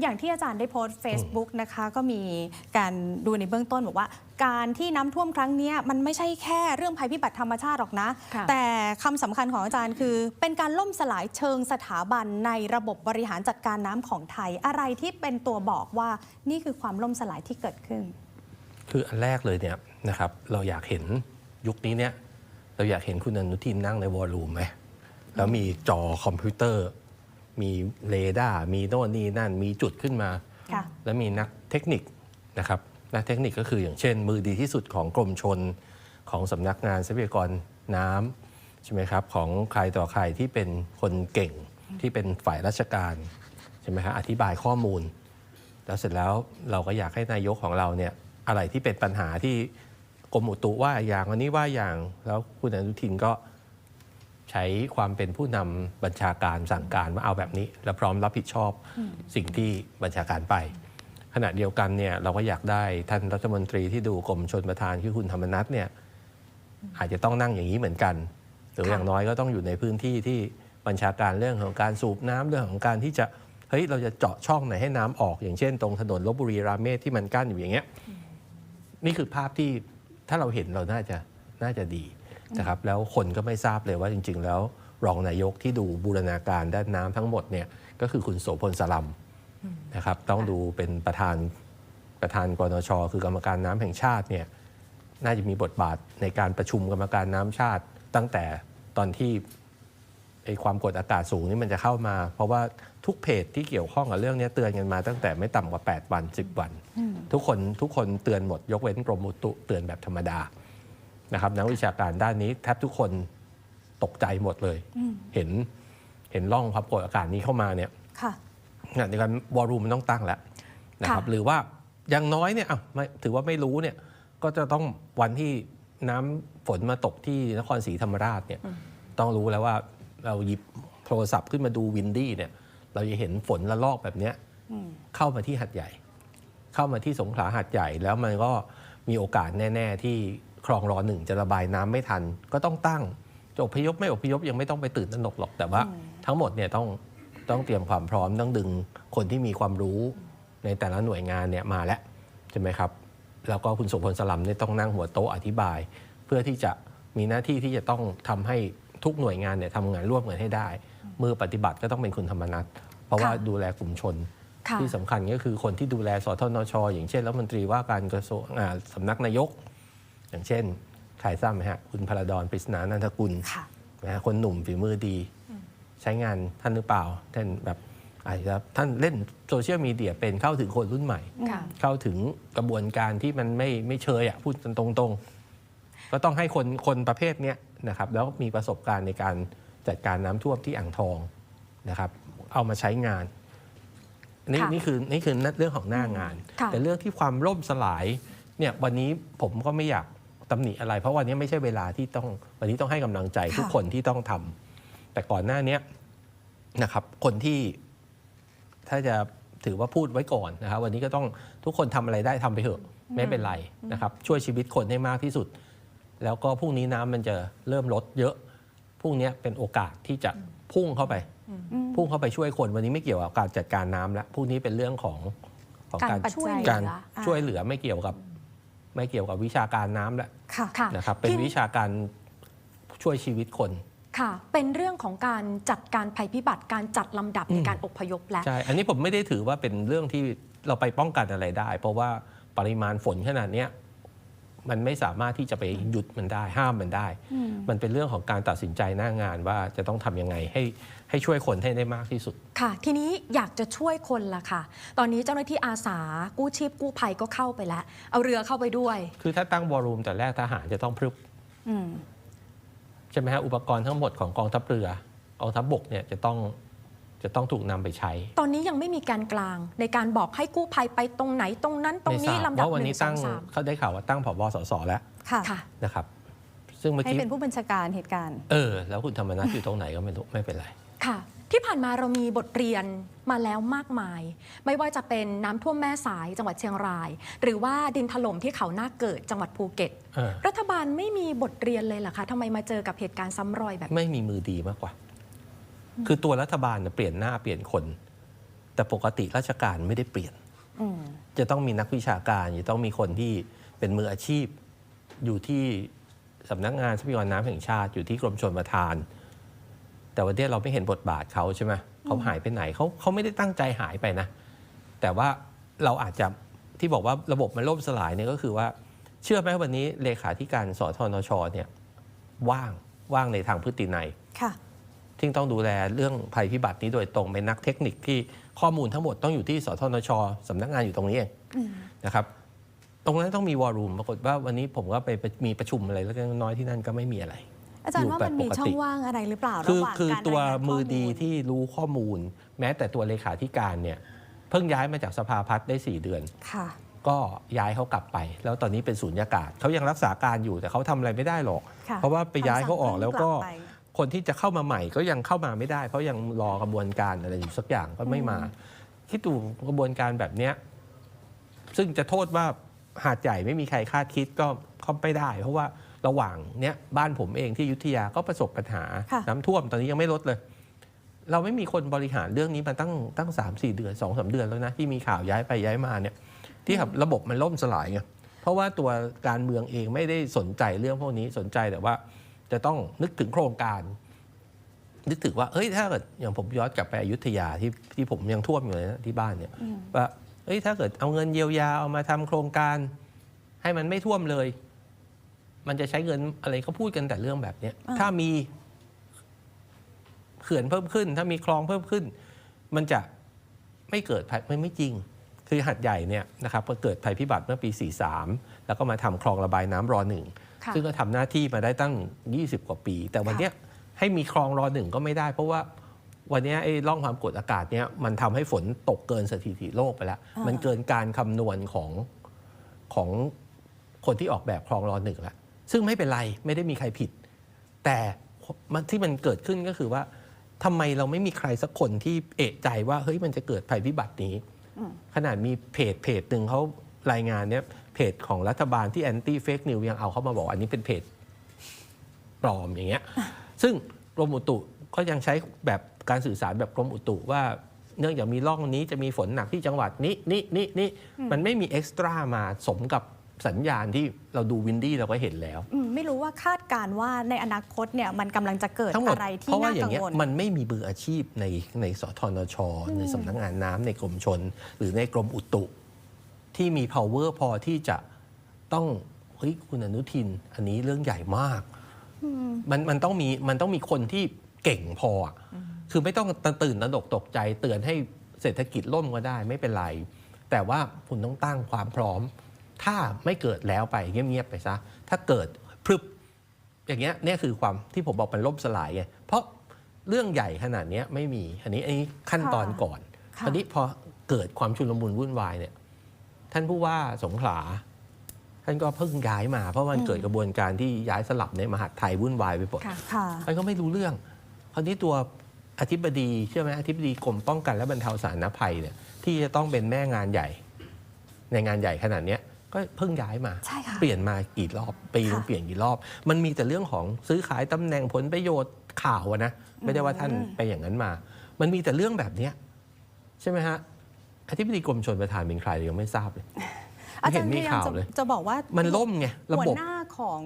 อย่างที่อาจารย์ได้โพสต์ Facebook นะคะ ก็มีการดูในเบื้องต้นบอกว่า การที่น้ำท่วมครั้งเนี้ยมันไม่ใช่แค่เรื่องภัยพิบัติธรรมชาติหรอกนะ ค่ะ แต่คำสำคัญของอาจารย์คือ เป็นการล่มสลายเชิงสถาบันในระบบบริหารจัดการน้ำของไทย อะไรที่เป็นตัวบอกว่านี่คือความล่มสลายที่เกิดขึ้น คืออันแรกเลยเนี่ยนะครับเราอยากเห็นยุคนี้เนี่ยเราอยากเห็นคุณอนุทินนั่งในวอลลุ่มไหมแล้วมีจอคอมพิวเตอร์ มีเรดาร์มีโน่นนี่นั่นมีจุดขึ้นมา ค่ะ แล้วมีนักเทคนิคนะครับนักเทคนิคก็คืออย่างเช่น มือดีที่สุดของกรมชนของสำนักงานทรัพยากรน้ำใช่ไหมครับของใครต่อใครที่เป็นคนเก่งที่เป็นฝ่ายราชการใช่ไหมครับอธิบายข้อมูล แล้วเสร็จแล้วเราก็อยากให้นายกของเราเนี่ยอะไรที่เป็นปัญหาที่กรมอุตุว่าอย่างวันนี้ว่าอย่างแล้วคุณอนุทินก็ ใช้ความเป็นผู้นำบัญชาการสั่งการว่าเอาแบบนี้ และพร้อมรับผิดชอบสิ่งที่บัญชาการไป ขณะเดียวกันเนี่ยเราก็อยากได้ท่านรัฐมนตรีที่ดูกรมชนประธานคือคุณธรรมนัฐเนี่ยอาจจะต้องนั่งอย่างนี้เหมือนกัน หรือค่ะอย่างน้อยก็ต้องอยู่ในพื้นที่ที่บัญชาการเรื่องของการสูบน้ำเรื่องของการที่จะเฮ้ยเราจะเจาะช่องไหนให้น้ำออก อย่างเช่น ตรงถนนลบบุรีรามเมศที่มันกั้นอยู่อย่างเงี้ยนี่คือภาพที่ถ้าเราเห็นเราน่าจะน่าจะดี นะครับแล้วคนก็ไม่ทราบเลยว่าจริง ๆ แล้วรองนายกที่ดูบูรณาการด้านน้ำทั้งหมดเนี่ยก็คือคุณโสพลสลัมนะครับต้องดูเป็นประธานประธานกนช คือกรรมการน้ำแห่งชาติเนี่ยน่าจะมีบทบาทในการประชุมกรรมการน้ำชาติ ตั้งแต่ตอนที่ไอ้ความกดอากาศสูงนี่มันจะเข้ามา เพราะว่าทุกเพจที่เกี่ยวข้องกับเรื่องนี้เตือนกันมาตั้งแต่ไม่ต่ำกว่า 8 วัน 10 วัน ทุกคนทุกคนเตือนหมดยกเว้นกรมอุตุเตือนแบบธรรมดา นะครับนักวิชาการด้านนี้แทบทุกคนตกใจหมดเลย เห็นเห็นร่องความกดอากาศนี้เข้ามาเนี่ยค่ะงานในการวอลลุ่มมันต้องตั้งแล้วนะครับค่ะหรือว่าอย่างน้อยเนี่ยอะไม่ถือว่าไม่รู้เนี่ย ก็จะต้องวันที่น้ำฝนมาตกที่นครศรีธรรมราชเนี่ย ต้องรู้แล้วว่าเราหยิบโทรศัพท์ขึ้นมาดูวินดี้เนี่ย เราจะเห็นฝนละลอกแบบเนี้ยเข้ามาที่หัดใหญ่ เข้ามาที่สงขลาหัดใหญ่แล้วมันก็มีโอกาสแน่ ๆ ที่ คลองรอหนึ่งจะระบายน้ำไม่ทัน ก็ต้องตั้งจะอพยพไม่อพยพยังไม่ต้องไปตื่นตระหนกหรอกแต่ว่า ทั้งหมดเนี่ยต้องต้องเตรียมความพร้อมต้องดึงคนที่มีความรู้ในแต่ละหน่วยงานเนี่ยมาแล้วใช่ไหมครับ แล้วก็คุณสมพลสลัมเนี่ยต้องนั่งหัวโต๊ะอธิบาย เพื่อที่จะมีหน้าที่ที่จะต้องทำให้ทุกหน่วยงานเนี่ยทำงานร่วมกันให้ได้ มือปฏิบัติก็ต้องเป็นคุณธรรมนัฐเพราะว่าค่ะดูแลกลุ่มชนค่ะที่สำคัญก็คือคนที่ดูแลสทนช อย่างเช่นรัฐมนตรีว่าการกระทรวงอ่าสำนักนายก อย่างเช่น ใครทราบไหมฮะคุณพลดอนปริศนานันทกุลค่ะนะฮะคนหนุ่มฝีมือดี ใช้งานท่านหรือเปล่าท่านแบบอาจจะท่านเล่นโซเชียลมีเดียเป็นเข้าถึงคนรุ่นใหม่ค่ะเข้าถึงกระบวนการที่มันไม่ไม่เชยอะพูดกันตรงๆก็ต้องให้คนคนประเภทเนี้ยนะครับแล้วมีประสบการณ์ในการจัดการน้ำท่วมที่อ่างทองนะครับเอามาใช้งานนี่ค่ะนี่คือนี่คือเรื่องของหน้างานค่ะแต่เรื่องที่ความล่มสลายเนี่ยวันนี้ผมก็ไม่อยาก ตำหนิอะไร เพราะวันนี้ไม่ใช่เวลาที่ต้องวันนี้ต้องให้กำลังใจทุกคนที่ต้องทำแต่ก่อนหน้าเนี้ยนะครับ คนที่ถ้าจะถือว่าพูดไว้ก่อนนะครับวันนี้ก็ต้องทุกคนทำอะไรได้ทำไปเถอะไม่เป็นไรนะครับ ช่วยชีวิตคนให้มากที่สุด แล้วก็พรุ่งนี้น้ำมันจะเริ่มลดเยอะพรุ่งนี้เป็นโอกาสที่จะพุ่งเข้าไป พุ่งเข้าไปช่วยคนวันนี้ไม่เกี่ยวกับการจัดการน้ำแล้วพรุ่งนี้เป็นเรื่องของของการการปัจจัยการเหลือช่วยเหลือไม่เกี่ยวกับ ไม่เกี่ยวกับวิชาการน้ำแล้วค่ะค่ะนะครับเป็นที่วิชาการช่วยชีวิตคนค่ะ เป็นเรื่องของการจัดการภัยพิบัติการจัดลำดับในการอพยพและใช่อันนี้ผมไม่ได้ถือว่าเป็นเรื่องที่เราไปป้องกันอะไรได้ เพราะว่าปริมาณฝนขนาดเนี้ย มันไม่สามารถที่จะไปหยุดมันได้ห้ามมันได้ มันเป็นเรื่องของการตัดสินใจหน้างานว่าจะต้องทำยังไงให้ให้ช่วยคนให้ได้มากที่สุด ค่ะ ทีนี้อยากจะช่วยคนล่ะค่ะ ตอนนี้เจ้าหน้าที่อาสากู้ชีพกู้ภัยก็เข้าไปแล้ว เอาเรือเข้าไปด้วย คือถ้าตั้งวอลลุ่มแต่แรกทหารจะต้องพรึบอืมใช่ไหมฮะอุปกรณ์ทั้งหมดของกองทัพเรือกองทัพบกเนี่ยจะต้อง จะต้องถูกนำไปใช้ ตอนนี้ยังไม่มีการกลาง ในการบอกให้กู้ภัยไปตรงไหนตรงนั้นตรงไม่ทนี้ราบลำดับว่าวันหนี้นึ่งสอตั้งงสามเขาได้ข่าวว่าตั้งผบสสแล้วค่ะค่ะนะครับ ซึ่งเมื่อให้กี้เป็นผู้บัญชาการเหตุการณ์ เออ แล้วคุณธรรมนัฐอยู่ตรงไหนก็ไม่รู้ไม่เป็นไรค่ะ ที่ผ่านมาเรามีบทเรียนมาแล้วมากมาย ไม่ว่าจะเป็นน้ำท่วมแม่สายจังหวัดเชียงราย หรือว่าดินถล่มที่เขาหน้าเกิดจังหวัดภูเก็ตเออรัฐบาลไม่มีบทเรียนเลยเหรอคะทำไมมาเจอกับเหตุการณ์ซ้ำรอยแบบนี้ไม่มีมือดีมากกว่า คือตัวรัฐบาลเนี่ยเปลี่ยนหน้าเปลี่ยนคน แต่ปกติราชการไม่ได้เปลี่ยนอืมจะต้องมีนักวิชาการ จะต้องมีคนที่เป็นมืออาชีพ อยู่ที่สำนักงานทรัพยากรน้ำแห่งชาติ อยู่ที่กรมชลประทาน แต่วันนี้เราไม่เห็นบทบาทเขาใช่ไหมเขาหายไปไหนเขาเขาไม่ได้ตั้งใจหายไปนะ แต่ว่าเราอาจจะที่บอกว่าระบบมันล่มสลายเนี่ยก็คือว่า เชื่อไหมวันนี้เลขาธิการสทนชเนี่ยว่างว่างในทางพฤตินัยค่ะ ที่ต้องดูแลเรื่องภัยพิบัตินี้โดยตรงเป็นนักเทคนิคที่ข้อมูลทั้งหมดต้องอยู่ที่สทนชสำนักงานอยู่ตรงนี้เองอืมนะครับตรงนั้นต้องมีวอลลุ่มปรากฏว่าวันนี้ผมก็ไปไปมีประชุมอะไรแล้วก็น้อยที่นั่นก็ไม่มีอะไร อาจารย์ว่าอยู่แบบมันมีปกติช่องว่างอะไรหรือเปล่าคืระอหว่างคือการตัวรายงานข้มือดีลที่รู้ข้อมูล แม้แต่ตัวเลขาธิการเนี่ยเพิ่งย้ายมาจากสภาพัฒน์ได้ 4 เดือนค่ะก็ย้ายเขากลับไป แล้วตอนนี้เป็นศูนยากาศเขายังรักษาการอยู่แต่เขาทำอะไรไม่ได้หรอกค่ะเพราะว่าไปย้ายเขาออกแล้วก็ คำสั่งเพิ่งลับไปคนที่จะเข้ามาใหม่ก็ยังเข้ามาไม่ได้ เพราะยังรอกระบวนการอะไรอยู่สักอย่างก็ไม่มาคิดดูกระบวนการแบบเนี้ยซึ่งจะโทษว่าหาดใหญ่ไม่มีใครคาดคิดก็ก็ไม่ได้ เพราะว่าระหว่างเนี้ยบ้านผมเองที่อยุธยาก็ประสบปัญหาค่ะน้ำท่วมตอนนี้ยังไม่ลดเลย เราไม่มีคนบริหารเรื่องนี้มาตั้งตั้งสามสี่เดือนสองสาเดือนแล้วนะที่มีข่าวย้ายไปย้ายมาเนี่ย ที่แบบระบบมันล่มสลายไงเพราะว่าตัวการเมืองเองไม่ได้สนใจเรื่องพวกนี้สนใจแต่ว่า จะต้องนึกถึงโครงการ นึกถึงว่าเอ้ยถ้าเกิดอย่างผมย้อนกลับไปอยุธยาที่ที่ผมยังท่วมอยู่เลยนะที่บ้านเนี่ยว่าเอ้ยถ้าเกิดเอาเงินเยียวยาเอามาทำโครงการ ให้มันไม่ท่วมเลย มันจะใช้เงินอะไรเขาพูดกันแต่เรื่องแบบเนี้ยอ่าถ้ามีเขื่อนเพิ่มขึ้น ถ้ามีคลองเพิ่มขึ้น มันจะไม่เกิดภัยไม่ไม่จริง คือหัดใหญ่เนี่ยนะครับก็เกิดภัยพิบัติเมื่อปี 43 แล้วก็มาทำคลองระบายน้ำรอหนึ่งค่ะ ซึ่งก็ทำหน้าที่มาได้ตั้ง 20 กว่าปี แต่วันเนี้ยให้มีคลองรอหนึ่งก็ไม่ได้ เพราะว่าวันเนี้ยไอ้ร่องความกดอากาศเนี่ยมันทำให้ฝนตกเกินสถิติโลกไปแล้วอ่ามัมันเกินการคำนวณของของคนที่ออกแบบคลองรอหนึ่งแล้วซึ่งไม่เป็นไรไม่ได้มีใครผิด แต่มันที่มันเกิดขึ้นก็คือว่าทำไมเราไม่มีใครสักคนที่เอะใจว่าเฮ้ยมันจะเกิดภัยพิบัตินี้อืมขนาดมีเพจเพจหนึ่งเขารายงานเนี่ย เพจของรัฐบาลที่แอนตี้เฟกนิวยังเอาเข้ามาบอกว่าอันนี้เป็นเพจปลอมอย่างเงี้ย ซึ่งกรมอุตุก็ยังใช้แบบการสื่อสารแบบกรมอุตุว่า เนื่องจากมีร่องนี้จะมีฝนหนักที่จังหวัดนี้นี่นี่นี่มันไม่มีเอ็กซ์ตร้ามาสมกับสัญญาณที่เราดูวินดี้เราก็เห็นแล้วอืมไม่รู้ว่าคาดการณ์ว่าในอนาคตเนี่ยมันกำลังจะเกิดทั้งหมดอะไรเพที่ราะว่าน่าอย่ากังงเงี้ยวลมันไม่มีมืออาชีพในในสทนช ในสำนักงานน้ำในกรมชน หรือในกรมอุตุ ที่มี power พอที่จะต้องเฮ้ยคุณอนุทิน อันนี้เรื่องใหญ่มาก มันมันต้องมีมันต้องมีคนที่เก่งพออะคือไม่ต้องตื่นตระหนกตกใจเตือนให้เศรษฐกิจล่มก็ได้ไม่เป็นไร แต่ว่าคุณต้องตั้งความพร้อม ถ้าไม่เกิดแล้วไปเงียบๆไปซะ ถ้าเกิดพรึบอย่างเงี้ยเนี่ยคือความที่ผมบอกมันล่มสลายไงเพราะเรื่องใหญ่ขนาดเนี้ยไม่มี อันนี้อันนี้ขั้นตอนก่อนค่ะอันนี้พอเกิดความชุลมุนวุ่นวายเนี่ย ท่านผู้ว่าสงขลา ท่านก็เพิ่งย้ายมา เพราะมันเกิดกระบวนการที่ย้ายสลับในมหาดไทยวุ่นวายไปหมดค่ะค่ะท่านก็ไม่รู้เรื่อง คราวนี้ตัวอธิบดีใช่ไหมอธิบดีกรมป้องกันและบรรเทาสาธารณภัยเนี่ยที่จะต้องเป็นแม่งานใหญ่ ในงานใหญ่ขนาดเนี้ยก็เพิ่งย้ายมาใช่ค่ะเปลี่ยนมากี่รอบปีนึงค่ะเปลี่ยนกี่รอบ มันมีแต่เรื่องของซื้อขายตำแหน่งผลประโยชน์ข่าวอะนะไม่ได้ว่าท่านไปอย่างนั้นมา มันมีแต่เรื่องแบบเนี้ยใช่ไหมฮะ อธิบดีกรมชนประทานเป็นใครเรายังไม่ทราบเลย อาจารเห็นย์พมียายามข่าวจะเลย จะบอกว่ามันล่มไงระหัวบบ หน้าของ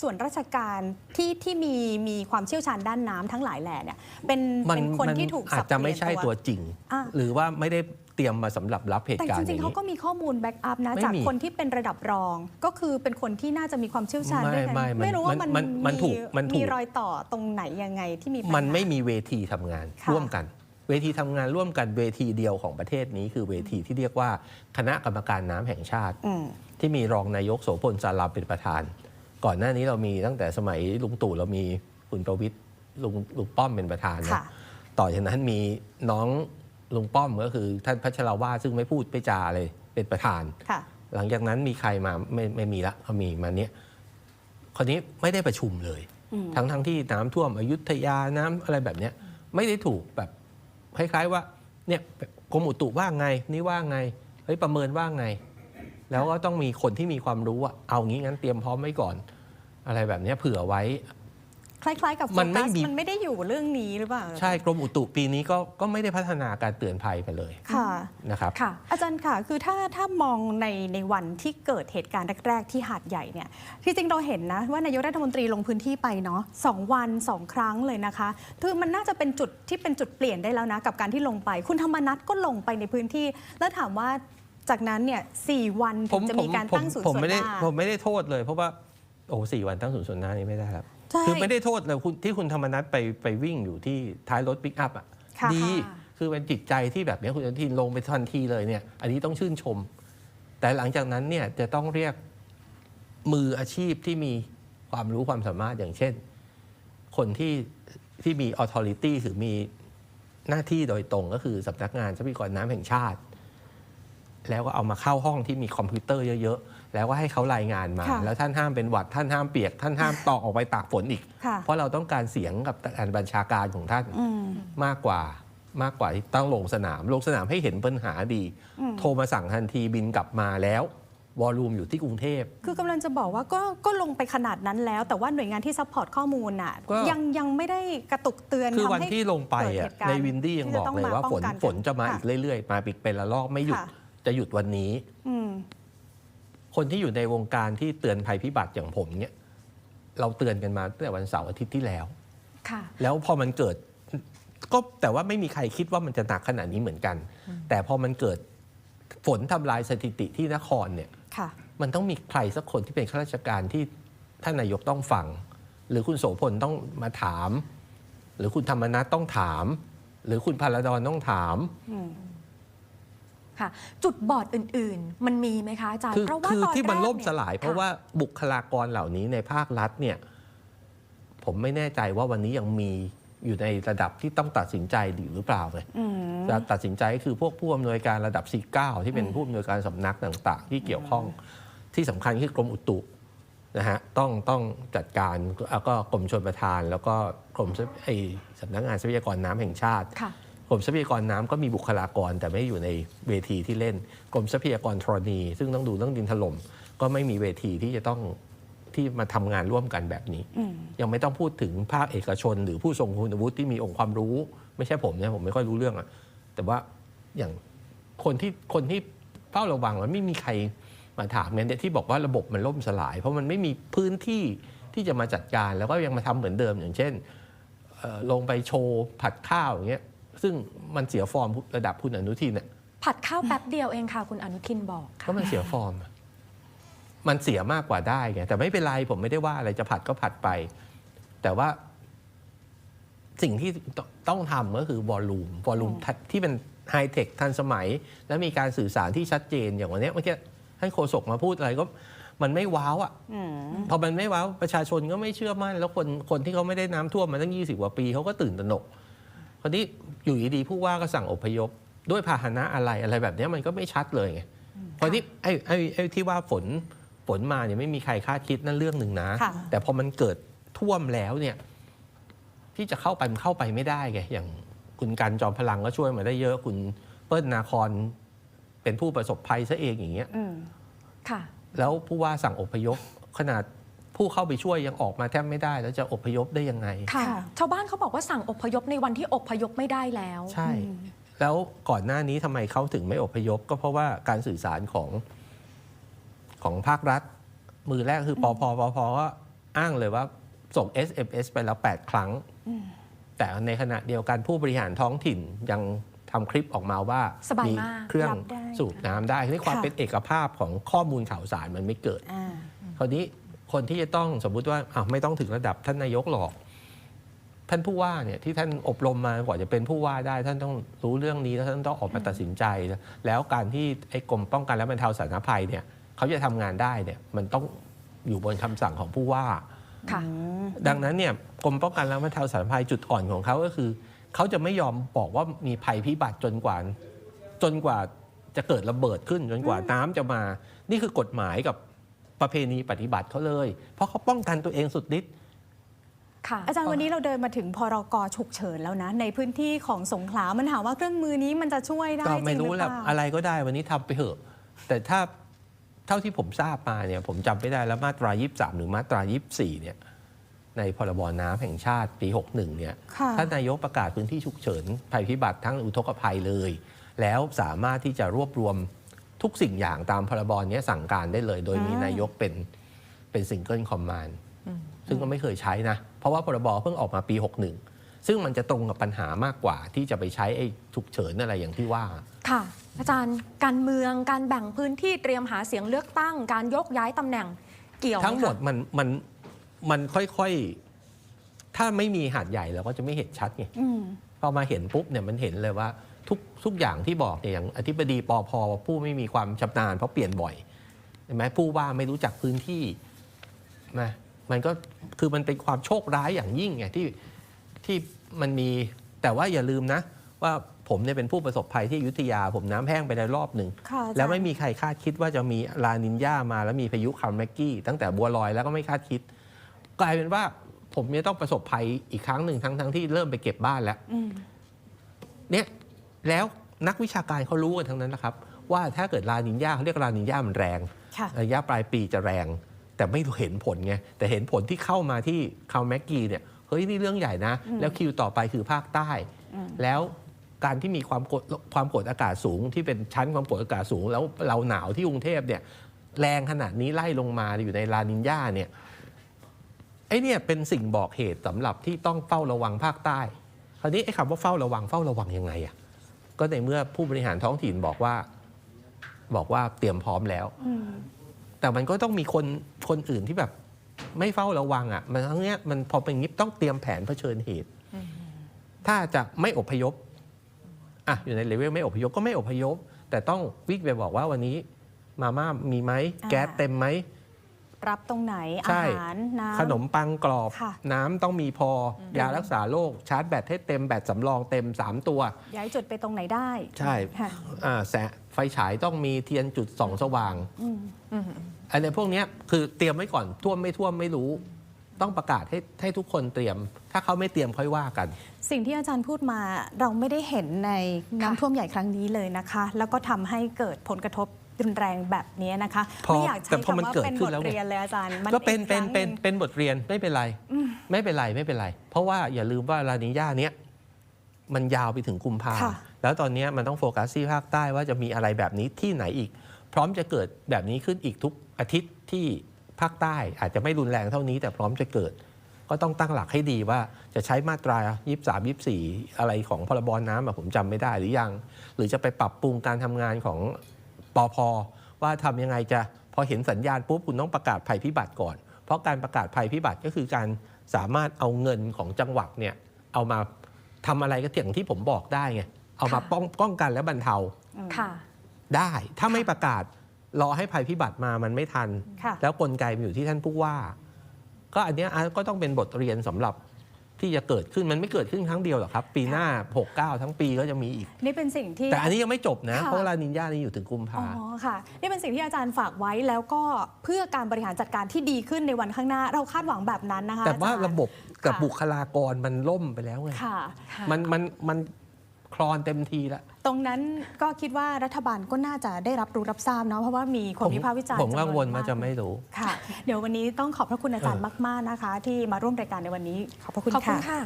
ส่วนราชการที่ที่มีมีความเชี่ยวชาญด้านน้ำทั้งหลายแหล่เนี่ยเป็นมันเป็นคนมันที่ถูกอาสัจบจะเปลี่ไม่ยนใช่ตัวจริง อะ หรือว่าไม่ได้เตรียมมาสำหรับรับเหตุแต่การจณ์อริงย่าๆงเขานี้ก็มีข้อมูลแบ็กอัพนะ ไม่จากมี คนที่เป็นระดับรอง ก็คือเป็นคนที่น่าจะมีความเชี่ยวชาญไม่ด้วยกันไม่มันไม่รู้ว่ามันมันมันถูกมันถูกมีรอยต่อตรงไหนยังไงที่มีปัญหา มันไม่มีเวทีทำงานค่ะ ร่วมกัน เวทีทำงานร่วมกันเวทีเดียวของประเทศนี้ คือเวทีที่เรียกว่าคณะกรรมการน้ำแห่งชาติอืมที่มีรองนายกโสพลสาราเป็นประธาน ก่อนหน้านี้เรามีตั้งแต่สมัยลุงตู่เรามีคุณประวิตรลุงลุงป้อมเป็นประธานค่ะนะต่อจากนั้นมีน้องลุงป้อมก็คือท่านพัชรวาทซึ่งไม่พูดไม่จาเลยเป็นประธานค่ะหลังจากนั้นมีใครมาไม่ไม่มีละเขามีมาเนี้ยคนนี้ไม่ได้ประชุมเลยอืมทั้งทั้งที่น้ำท่วมอยุธยาน้ำอะไรแบบเนี้ยไม่ได้ถูกแบบ คล้ายๆว่าเนี่ยกรมอุตุว่าไงนี่ว่าไงเฮ้ยประเมินว่าไง แล้วก็ต้องมีคนที่มีความรู้อะเอางี้งั้นเตรียมพร้อมไว้ก่อน อะไรแบบนี้เผื่อไว้ คล้ายๆ กับโฟมันไม่กัสมี มันไม่ได้อยู่เรื่องนี้หรือเปล่าใช่กรมอุตุปีนี้ก็ก็ไม่ได้พัฒนาการเตือนภัยไปเลยค่ะ นะครับ ค่ะ อาจารย์ค่ะ คือถ้าถ้ามองในในวันที่เกิดเหตุการณ์แรก ๆ ที่หาดใหญ่เนี่ย ที่จริงเราเห็นนะ ว่านายกรัฐมนตรีลงพื้นที่ไปเนาะสองวันสองครั้งเลยนะคะคือมันน่าจะเป็นจุดที่เป็นจุดเปลี่ยนได้แล้วนะ กับการที่ลงไป คุณธรรมนัฐก็ลงไปในพื้นที่ แล้วถามว่าจากนั้นเนี่ยสี่วันผถึมงจะผมมีการผมตั้งศูนย์ผมส่วนไม่หได้น้า ผมไม่ได้โทษเลย เพราะว่าโอ้โหสี่วันตั้งศูนย์ส่วนหน้านี้ไม่ได้ครับใช่ คือไม่ได้โทษเลยคุณที่คุณธรรมนัฐไปไปวิ่งอยู่ที่ท้ายรถปิกอัพอะค่ะดีค่ะ คือเป็นจิตใจที่แบบเนี้ยคุณอนุทินลงไปทันทีเลยเนี่ย อันนี้ต้องชื่นชม แต่หลังจากนั้นเนี่ยจะต้องเรียกมืออาชีพที่มีความรู้ความสามารถอย่างเช่น คนที่ที่มี authority หรือมีหน้าที่โดยตรงก็คือสำนักงานทรัพยากรน้ำแห่งชาติ แล้วก็เอามาเข้าห้องที่มีคอมพิวเตอร์เยอะๆ แล้วก็ให้เขารายงานมา ค่ะแล้วท่านห้ามเป็นหวัดท่านห้ามเปียก ท่านห้ามตอกออกไปตากฝนอีก ค่ะ เพราะเราต้องการเสียงกับการบัญชาการของท่านอืม มากกว่ามากกว่าที่ต้องลงสนาม ลงสนามให้เห็นปัญหาดี อืม โทรมาสั่งทันทีบินกลับมาแล้ววอลลุ่มอยู่ที่กรุงเทพ คือกำลังจะบอกว่าก็ก็ลงไปขนาดนั้นแล้ว แต่ว่าหน่วยงานที่ซัพพอร์ตข้อมูลน่ะก็ ยังยังไม่ได้กระตุกเตือนคือทำวันให้ ที่ลงไปเกิดอะเหตุการณ์ในวินดี้ยังที่บจะอกต้องเลยมาว่าป้องฝนกันฝนจะมาค่ะอีกเรื่อยๆ มาอีกเป็นละลอกไม่หยุดค่ะ จะหยุดวันนี้ อืม คนที่อยู่ในวงการที่เตือนภัยพิบัติอย่างผมเนี่ยเราเตือนกันมาตั้งแต่วันเสาร์อาทิตย์ที่แล้ว ค่ะ แล้วพอมันเกิดก็แต่ว่าไม่มีใครคิดว่ามันจะหนักขนาดนี้เหมือนกัน แต่พอมันเกิดฝนทำลายสถิติที่นครเนี่ยค่ะ มันต้องมีใครสักคนที่เป็นข้าราชการที่ท่านนายกต้องฟัง หรือคุณโสพลต้องมาถาม หรือคุณธรรมนัฐต้องถาม หรือคุณพาราดอนต้องถามอืม ค่ะ จุดบอดอื่นๆ มันมีไหมคะอาจารย์คือเพราะว่าคือตอนที่มันแรกล่มเยสลาย เพราะค่ว่าบุคลากรเหล่านี้ในภาครัฐเนี่ยผมไม่แน่ใจว่าวันนี้ยังมีอยู่ในระดับที่ต้องตัดสินใจอยู่หรือเปล่าเลยอืม จะตัดสินใจก็คือพวกผู้อำนวยการระดับ 49 ที่เป็นผู้อำนวยการสำนักต่างๆ ที่เกี่ยวข้องที่สำคัญคือกรมอุตุนะฮะต้องต้องจัดการแล้วก็กรมชลประทาน แล้วก็กรมทรัพไอสำนักงานทรัพยากรน้ำแห่งชาติ ค่ะ กรมทรัพยากรน้ำก็มีบุคลากร แต่ไม่อยู่ในเวทีที่เล่น กรมทรัพยากรธรณี ซึ่งต้องดูเรื่องดินถล่มก็ไม่มีเวทีที่จะต้องที่มาทำงานร่วมกันแบบนี้อืมยังไม่ต้องพูดถึงภาคเอกชน หรือผู้ทรงคุณวุฒิที่มีองค์ความรู้ ไม่ใช่ผมนะผมไม่ค่อยรู้เรื่องอะแต่ว่าอย่างคนที่คนที่เฝ้าระวังมันไม่มีใครมาถามเงี้ยเนี่ยที่บอกว่าระบบมันล่มสลาย เพราะมันไม่มีพื้นที่ที่จะมาจัดการแล้วก็ยังมาทำเหมือนเดิมอย่างเช่นเอ่อลงไปโชว์ผัดข้าวอย่างเงี้ย ซึ่งมันเสียฟอร์มระดับคุณอนุทินเนี่ยผัดข้าวแป๊บเดียวเองค่ะคุณอนุทินบอกก็ค่ะมันเสียฟอร์มอะมันเสียมากกว่าได้ไงแต่ไม่เป็นไรผมไม่ได้ว่าอะไรจะผัดก็ผัดไป แต่ว่า สิ่งที่ตต้องทำก็คือวอลลุ่มวอลลุ่มที่เป็นไฮเทคทันสมัย และมีการสื่อสารที่ชัดเจนอย่างวันเนี้ยเมื่อกี้ท่านโฆษกมาพูดอะไรก็มันไม่ว้าวอะอืมพอมันไม่ว้าวประชาชนก็ไม่เชื่อมั่น แล้วคนคนที่เขาไม่ได้น้ำท่วมมาตั้ง 20 กว่าปีเขาก็ตื่นตระหนก คราวนี้อยู่ดีๆผู้ว่าก็สั่งอพยพ ด้วยพาหนะอะไรอะไรแบบเนี้ยมันก็ไม่ชัดเลยไงเพราะที่ไอ้ไอ้ไอ้ที่ว่าฝนฝนมาเนี่ยไม่มีใครคาดคิดนั่นเรื่องหนึ่งนะค่ะแต่พอมันเกิดท่วมแล้วเนี่ยที่จะเข้าไปมันเข้าไปไม่ได้ไงอย่างคุณกันจอมพลังก็ช่วยมาได้เยอะคุณเปิ้ลนาคอนเป็นผู้ประสบภัยซะเองอย่างเงี้ยอืมค่ะ แล้วผู้ว่าสั่งอพยพขนาด ผู้เข้าไปช่วยยังออกมาแทบไม่ได้ แล้วจะอพยพได้ยังไงค่ะค่ะ ชาวบ้านเขาบอกว่าสั่งอพยพในวันที่อพยพไม่ได้แล้วใช่แล้วก่อนหน้านี้ทำไมเขาถึงไม่อพยพ ก็เพราะว่าการสื่อสารของของภาครัฐ มือแรกคือปพปพก็อ้างเลยว่าส่ง SMS ไปแล้ว 8 ครั้ง แต่ในขณะเดียวกันผู้บริหารท้องถิ่นยังทำคลิปออกมาว่าสบายมาก เครื่องรับได้ สูบน้ำได้ทีนี้ความค่ะ เป็นเอกภาพของข้อมูลข่าวสารมันไม่เกิด อ่า คราวนี้ คนที่จะต้องสมมุติว่าอ้าวไม่ต้องถึงระดับท่านนายกหรอก ท่านผู้ว่าเนี่ยที่ท่านอบรมมากว่าจะเป็นผู้ว่าได้ ท่านต้องรู้เรื่องนี้แล้วท่านต้องออกมาตัดสินใจ แล้วการที่ไอ้กรมป้องกันและบรรเทาสาธารณภัยเนี่ยเขาจะทำงานได้เนี่ยมันต้องอยู่บนคำสั่งของผู้ว่าค่ะดังนั้นเนี่ยกรมป้องกันและบรรเทาสาธารณภัยจุดอ่อนของเขาก็คือเขาจะไม่ยอมบอกว่ามีภัยพิบัติจนกว่า จนกว่าจะเกิดระเบิดขึ้นจนกว่าน้ำจะมา นี่คือกฎหมายกับ ประเพณีปฏิบัติเขาเลย เพราะเขาป้องกันตัวเองสุดฤทธิ์ ค่ะอาจารย์วันนี้เราเดินมาถึงพรกฉุกเฉินแล้วนะ ในพื้นที่ของสงขลามันถามว่าเครื่องมือนี้มันจะช่วยได้ก็จไม่ริงหรู้รือแหละเปล่า อะไรก็ได้วันนี้ทำไปเถอะ แต่ถ้าเท่าที่ผมทราบมาเนี่ยผมจำไม่ได้แล้วมาตรา 23 หรือมาตรา 24 เนี่ยในพรบน้ำแห่งชาติปี 61 เนี่ยค่ะ ท่านนายกประกาศพื้นที่ฉุกเฉินภัยพิบัติทั้งอุทกภัยเลย แล้วสามารถที่จะรวบรวม ทุกสิ่งอย่างตามพรบนี้สั่งการได้เลย โดยมีอืมนายกเป็นเป็นซิงเกิลคอมมานด์ซึ่งก็ไม่เคยใช้นะ เพราะว่าพรบเพิ่งออกมาปี 61 ซึ่งมันจะตรงกับปัญหามากกว่าที่จะไปใช้ไอ้ฉุกเฉินอะไรอย่างที่ว่า ค่ะ อาจารย์การเมืองการแบ่งพื้นที่เตรียมหาเสียงเลือกตั้ง การยกย้ายตำแหน่งเกี่ยวไคะทั้งหมดมันมันมันค่อยๆ ถ้าไม่มีหาดใหญ่เราก็จะไม่เห็นชัดไงอืมพอมาเห็นปุ๊บเนี่ยมันเห็นเลยว่า ทุกทุกอย่างที่บอกเนี่ยอย่างอธิบดีปอพผู้ไม่มีความชำนาญเพราะเปลี่ยนบ่อยเห็นไหมผู้ว่าไม่รู้จักพื้นที่นะมันก็คือมันเป็นความโชคร้ายอย่างยิ่งไงที่ที่มันมีแต่ว่าอย่าลืมนะ ว่าผมเนี่ยเป็นผู้ประสบภัยที่อยุธยา ผมน้ำแห้งไปได้รอบหนึ่งค่ะอาจารย์แล้วไม่มีใครคาดคิดว่าจะมีลานินยามาแล้วมีพายุคาร์แมกกี้ ตั้งแต่บัวลอยแล้วก็ไม่คาดคิด กลายเป็นว่าผมเนี่ยต้องประสบภัยอีกครั้งหนึ่งทั้งทั้งที่เริ่มไปเก็บบ้านแล้วอืมเนี่ย แล้วนักวิชาการเขารู้กันทั้งนั้นนะครับ ว่าถ้าเกิดลานินยาเขาเรียกลานินยามันแรงค่ะระยะปลายปีจะแรง แต่ไม่เห็นผลไงแต่เห็นผลที่เข้ามาที่คาร์แมกกี้เนี่ยเฮ้ยนี่เรื่องใหญ่นะ แล้วคิวต่อไปคือภาคใต้ แล้วการที่มีความกดความกดอากาศสูง ที่เป็นชั้นความกดอากาศสูง แล้วเราหนาวที่กรุงเทพเนี่ยแรงขนาดนี้ไล่ลงมาอยู่ในลานินยาเนี่ยไอ้เนี่ยเป็นสิ่งบอกเหตุสำหรับที่ต้องเฝ้าระวังภาคใต้คราวนี้ไอ้คำว่าเฝ้าระวังเฝ้าระวังยังไงอะ ก็ในเมื่อผู้บริหารท้องถิ่นบอกว่า บอกว่าเตรียมพร้อมแล้วอืมแต่มันก็ต้องมีคนคนอื่นที่แบบไม่เฝ้าระวังอะ มันทั้งเนี้ยมันพอเป็นอย่างนี้ต้องเตรียมแผนเผชิญเหตุ ถ้าจะไม่อพยพอะอยู่ในเลเวลไม่อพยพก็ไม่อพยพ แต่ต้องวิ่งไปบอกว่าวันนี้มาม่ามีไหมอ่าแก๊สเต็มไหม รับตรงไหน อาใช่ หาร น้ำ ขนมปังกรอบ ค่ะ น้ำต้องมีพออยารักษาโรคชาร์จแบตให้เต็มแบตสำรองเต็ม 3 ตัว ย้ายจุดไปตรงไหนได้ใช่ค่ะ อ่าแสงไฟฉายต้องมีเทียนจุดส่องสว่างอืม อันนี้พวกเนี้ยคือเตรียมไว้ก่อนท่วมไม่ท่วมไม่รู้ ต้องประกาศให้ให้ทุกคนเตรียม ถ้าเขาไม่เตรียมค่อยว่ากัน สิ่งที่อาจารย์พูดมาเราไม่ได้เห็นในน้ำท่วมใหญ่ครั้งนี้เลยนะคะ แล้วก็ทำให้เกิดผลกระทบ รุนแรงแบบนี้นะคะพอไม่อยากแต่ใช้พอมันคำว่าเกิดเป็นขึ้บนทแล้วไงเรียนเลยอาจารย์มัก็เป็นอีเป็นครั้งเป็นหงเป็นบทเรียนไม่เป็นไร ไม่เป็นไรไม่เป็นไร เพราะว่าอย่าลืมว่าลานิญาเนี้ยมันยาวไปถึงกุมภาค่ะแล้วตอนเนี้ยมันต้องโฟกัสที่ภาคใต้ว่าจะมีอะไรแบบนี้ที่ไหนอีก พร้อมจะเกิดแบบนี้ขึ้นอีกทุกอาทิตย์ที่ภาคใต้อาจจะไม่รุนแรงเท่านี้ แต่พร้อมจะเกิด ก็ต้องตั้งหลักให้ดีว่าจะใช้มาตรา 23 24 อะไรของพรบน้ำอะผมจำไม่ได้หรือยัง หรือจะไปปรับปรุงการทำงานของ ปอพว่าทำยังไงจะพอเห็นสัญญาณปุ๊บคุณต้องประกาศภัยพิบัติก่อน เพราะการประกาศภัยพิบัติก็คือการสามารถเอาเงินของจังหวัดเนี่ยเอามาทำอะไรก็อย่างที่ผมบอกได้ไงเอามาค่ะป้องป้องกันและบรรเทาค่ะได้ถ้าไม่ประกาศรอให้ภัยพิบัติมามันไม่ทันค่ะแล้วกลไกมันอยู่ที่ท่านผู้ว่า ก็อันเนี้ยอะก็ต้องเป็นบทเรียนสำหรับ ที่จะเกิดขึ้นมันไม่เกิดขึ้นครั้งเดียวหรอกครับ ปีหน้า 69 ทั้งปีก็จะมีอีก นี่เป็นสิ่งที่ แต่อันนี้ยังไม่จบนะ ค่ะ เพราะว่าลานินยานี่อยู่ถึงกุมอ๋ภา อค่ะ นี่เป็นสิ่งที่อาจารย์ฝากไว้แล้วก็เพื่อการบริหารจัดการที่ดีขึ้นในวันข้างหน้า เราคาดหวังแบบนั้นนะคะแต่ว่าอจย์ ระบบกับค่ะ บุคลากรมันล่มไปแล้วไง ค่ะค่ะมันมันมันคลอนเต็มทีแล้ว ตรงนั้นก็คิดว่ารัฐบาลก็น่าจะได้รับรู้รับทราบเนาะเพราะว่ามีคนวิพากษ์วิจารณ์ผมกังวลจำนว่าจะไม่รู้ค่ะ เดี๋ยววันนี้ต้องขอบพระคุณอาจารย์มาก ๆนะคะ ที่มาร่วมรายการในวันนี้ขอบพระคุณขอบคุณค่ะค่ะ